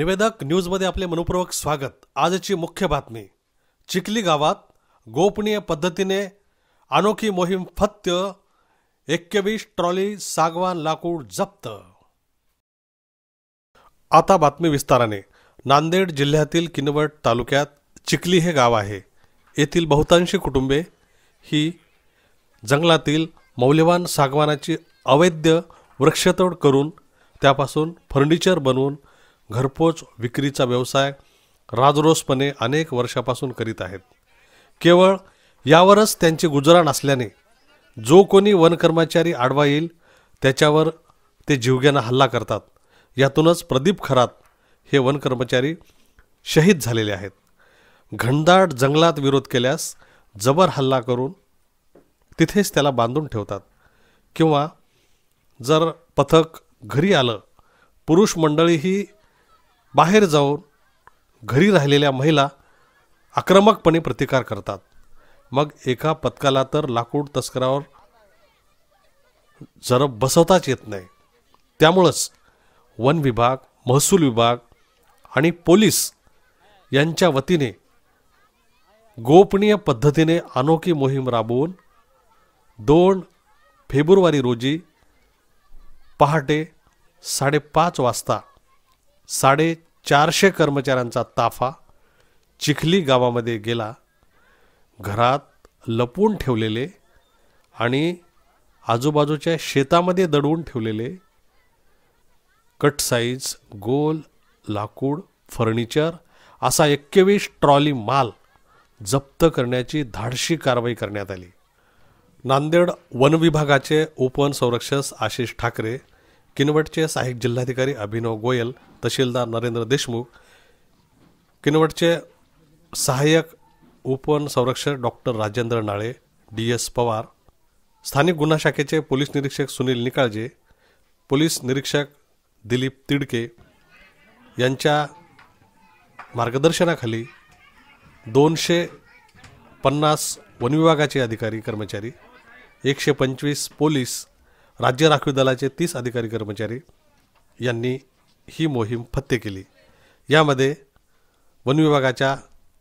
निवेदक न्यूजमध्ये आपले मनपूर्वक स्वागत. आजची मुख्य बातमी. चिखली गावात गोपनीय पद्धतीने अनोखी मोहीम फत्य एक्केवीस ट्रॉली सागवान लाकूड जप्त. आता बातमी विस्ताराने. नांदेड जिल्ह्यातील किनवट तालुक्यात चिखली हे गाव आहे. येथील बहुतांशी कुटुंबे ही जंगलातील मौल्यवान सागवानाची अवैध वृक्षतोड करून त्यापासून फर्निचर बनवून घरपोच विक्रीचा व्यवसाय राजरोसपणे अनेक वर्षापासून करीत आहेत. केवळ यावरच त्यांचे गुजराण असल्याने जो कोणी वनकर्मचारी आडवा येईल त्याच्यावर ते जीवघ्यानं हल्ला करतात. यातूनच प्रदीप खरात हे वनकर्मचारी शहीद झालेले आहेत. घनदाट जंगलात विरोध केल्यास जबर हल्ला करून तिथेच त्याला बांधून ठेवतात. किंवा जर पथक घरी आलं पुरुष मंडळीही बाहेर जाऊन घरी राहिलेल्या महिला आक्रमकपणे प्रतिकार करतात. मग एका पथकाला तर लाकूड तस्करावर जरा बसवताच येत नाही. त्यामुळंच वन विभाग महसूल विभाग आणि पोलीस यांच्या वतीने गोपनीय पद्धतीने अनोखी मोहीम राबवून दोन फेब्रुवारी रोजी पहाटे साडेपाच वाजता साडेचारशे कर्मचाऱ्यांचा ताफा चिखली गावामध्ये गेला. घरात लपून ठेवलेले आणि आजूबाजूच्या शेतामध्ये दडवून ठेवलेले कट साईज गोल लाकूड फर्निचर असा एक्केवीस ट्रॉली माल जप्त करण्याची धाडशी कारवाई करण्यात आली. नांदेड वन विभागाचे उपवन संरक्षक आशिष ठाकरे किनवटचे सहाय्यक जिल्हाधिकारी अभिनव गोयल तहसीलदार नरेंद्र देशमुख किनवटचे सहाय्यक उपवन संरक्षक doctor Rajendra Nale D S Pawar स्थानिक गुन्हा शाखेचे पोलीस निरीक्षक सुनील निकाळजे पोलीस निरीक्षक दिलीप तिडके यांच्या मार्गदर्शनाखाली दोनशे पन्नास वनविभागाचे अधिकारी कर्मचारी एकशे पंचवीस पोलीस राज्य राखीव दलाचे तीस अधिकारी कर्मचारी यांनी ही मोहीम फत्ते केली. यामध्ये वनविभागाच्या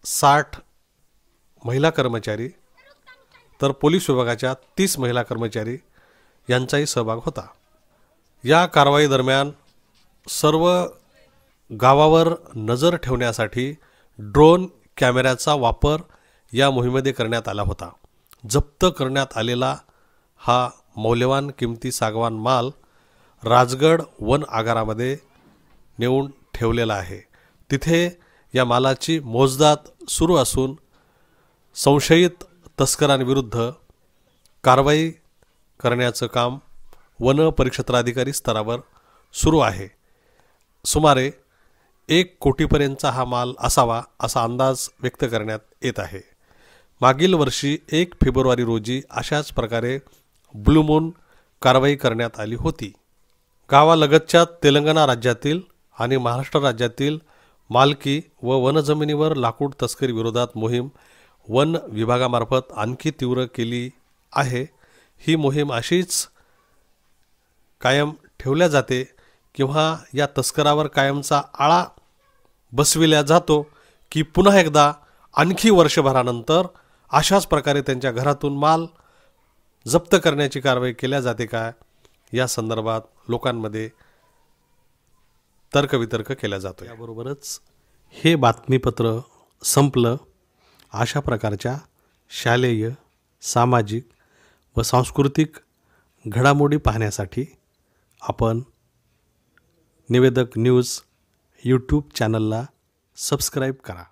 साठ महिला कर्मचारी तर पोलीस विभागाच्या तीस महिला कर्मचारी यांचाही सहभाग होता. या कारवाई दरम्यान सर्व गावावर नजर ठेवण्यासाठी ड्रोन कॅमेऱ्याचा वापर या मोहिमेमध्ये करण्यात आला होता. जप्त करण्यात आलेला हा मौल्यवान किमती सागवान माल राजगड वन आगारामध्ये नेऊन ठेवलेला आहे. तिथे या मालाची मोजदात सुरू असून संशयित तस्करांविरुद्ध कारवाई करण्याचं काम वन परिक्षेत्राधिकारी स्तरावर सुरू आहे. सुमारे एक कोटीपर्यंतचा हा माल असावा असा अंदाज व्यक्त करण्यात येत आहे. मागील वर्षी एक फेब्रुवारी रोजी अशाच प्रकारे ब्लूमून कारवाई करण्यात आली होती. गावालगतच्या तेलंगणा राज्यातील आणि महाराष्ट्र राज्यातील मालकी व वनजमिनीवर लाकूड तस्करी विरोधात मोहीम वन विभागामार्फत आणखी तीव्र केली आहे. ही मोहीम अशीच कायम ठेवल्या जाते किंवा या तस्करावर कायमचा आळा बसविल्या जातो की पुन्हा एकदा आणखी वर्षभरानंतर अशाच प्रकारे त्यांच्या घरातून माल जप्त करण्याची कारवाई केल्या जाते का? या संदर्भात लोकांमध्ये तर्कवितर्क केला जातो याबरोबरच हे बातमीपत्र संपलं. अशा प्रकारच्या शालेय सामाजिक व सांस्कृतिक घडामोडी पाहण्यासाठी आपण निवेदक न्यूज यूट्यूब चॅनलला सबस्क्राईब करा.